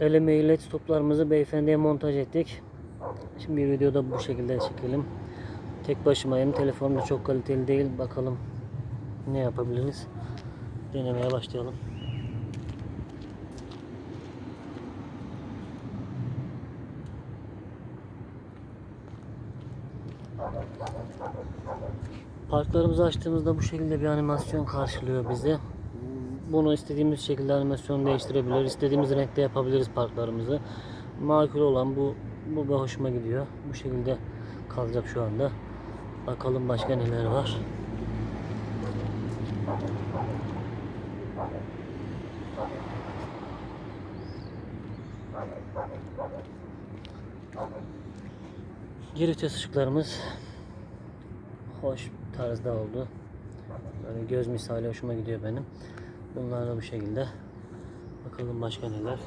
El emeğiyle stoplarımızı beyefendiye montaj ettik. Şimdi bir videoda bu şekilde çekelim. Tek başımayım. Telefonum da çok kaliteli değil. Bakalım ne yapabiliriz. Denemeye başlayalım. Parklarımızı açtığımızda bu şekilde bir animasyon karşılıyor bizi. Bunu istediğimiz şekilde animasyonu değiştirebiliriz. İstediğimiz renkte yapabiliriz parklarımızı. Makul olan bu bu da hoşuma gidiyor. Bu şekilde kalacak şu anda. Bakalım başka neler var. Geri vites ışıklarımız hoş tarzda oldu. Böyle göz misali hoşuma gidiyor benim. Bunlar da bu şekilde. Bakalım başka neler.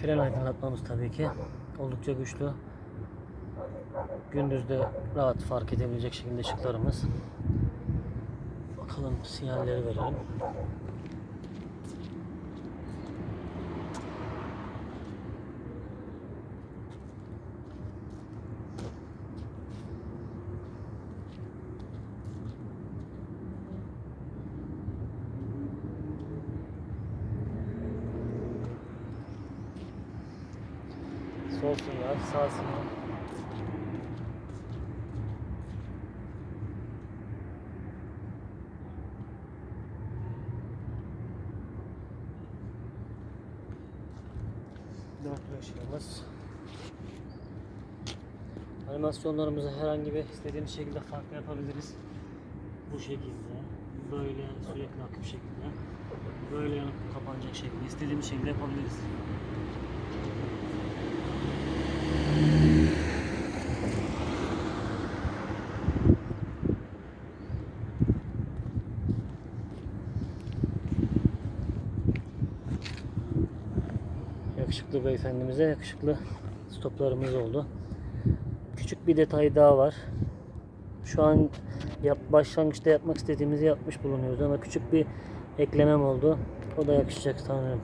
Fren aydınlatmamız tabii ki oldukça güçlü. Gündüzde rahat fark edebilecek şekilde ışıklarımız. Bakalım sinyalleri verelim. Sol sinyal, Animasyonlarımızı herhangi bir istediğimiz şekilde farklı yapabiliriz. Bu şekilde, böyle sürekli akıp şekilde, böyle yanıp kapanacak şekilde istediğimiz şekilde yapabiliriz. Yakışıklı beyefendimize yakışıklı stoplarımız oldu. Küçük bir detay daha var. Şu an yap, başlangıçta yapmak istediğimizi yapmış bulunuyoruz ama küçük bir eklemem oldu. O da yakışacak sanırım.